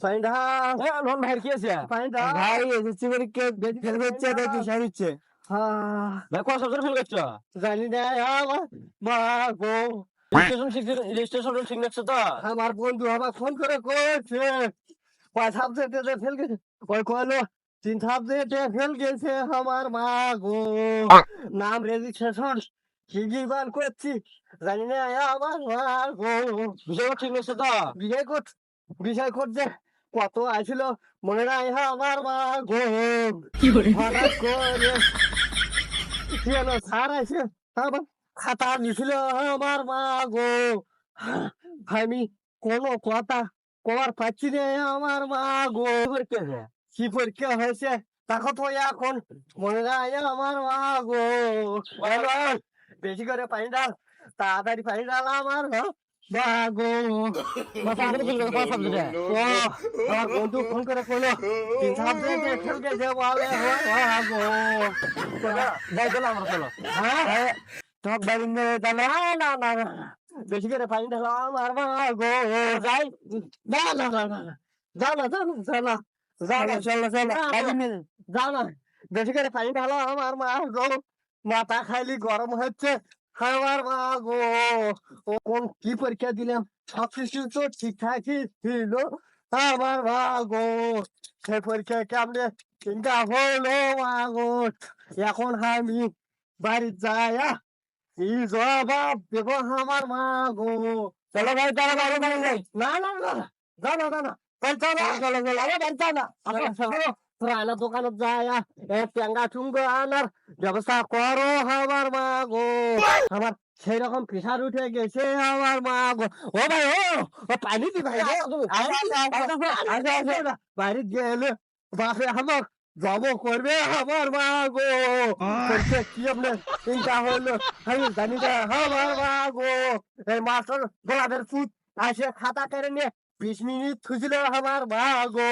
পাইন্ডা loan ভাইয়ের কি আছে? পাইন্ডা ভাই এসএসসি পরীক্ষা ফেল করছে তাই তুষার হচ্ছে হ্যাঁ। ভাই কোন সাবজেক্ট ফেল করছ? জানি না মা গো। রেজিস্ট্রেশন ঠিক রাখছো তো? আমার বন্ধু আমার ফোন করে কয়েছে। কয় সাবজেক্টে ফেল গেছে কয় কয়লো তিন সাবজেক্টে ফেল গেছে আমার মা গো। নাম রেজিস্ট্রেশন বার করছি। জানি না আমার মা গো। বিষয় ঠিক রাখছো তো? বিয়ে কর বিষয় করছে কত আইছিল মনে নাই আমার মা গো। হঠাৎ করে কি হলো? স্যার আছে আমার খাতা নিছিল আমার মা গো। আমি কোনো কথা কবার পাচ্ছি রে আমার মা গো। কি পরীক্ষা হয়েছে? দেখো তো এখন মনে নাই আমার মা গো। বলো, বেশি করে পানি ডাল তাড়াতাড়ি পানি ডাল আমার ও, ফোন করে কইলো তিন বলে ও যাই আমরা চলো। হ্যাঁ? বাইরিং না না না বেশি করে পানি ঢালো আমার মা গো যাই না না না না যাও না যাও না যাও না। যাও না চলো চলো। না, না, যাও না। বেশি করে পানি ঢালো আমার মা গো মাথা খাইলি গরম হচ্ছে। আমার মা গো কোন কি পরীক্ষা দিলাম? তো ঠিকঠাকই ছিল। আমার মা গো সেই পরীক্ষা কেমনে? চিন্তা হলো এখন আমি বাড়ি যায়া কি জবাব দেবো আমার চলো ভাই চলো ভাই না না না না। না না না চল চল দোকানত যায় টেঙ্গা চুঙ্গো আনার ব্যবস্থা করো আমার মা গো। আমার সেই রকম প্রেশার উঠে গেছে আমার মা গো। ও ভাই ও পানি দি ভাই বাইরে গেলে বাপে আমার জব করবে আমার মা গো। কি আপনার চিন্তা হলো? আমি জানি না আমার মা গো। এই মাস্টার গোলাপের ফুট আসে খাতা কেড়ে নিয়ে বিশ মিনিট খুঁজছিল আমার মা গো।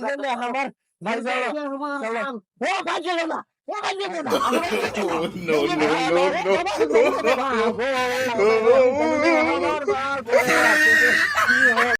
জন্য আমার ভাই ও ভাই চলো না no, no, no, no.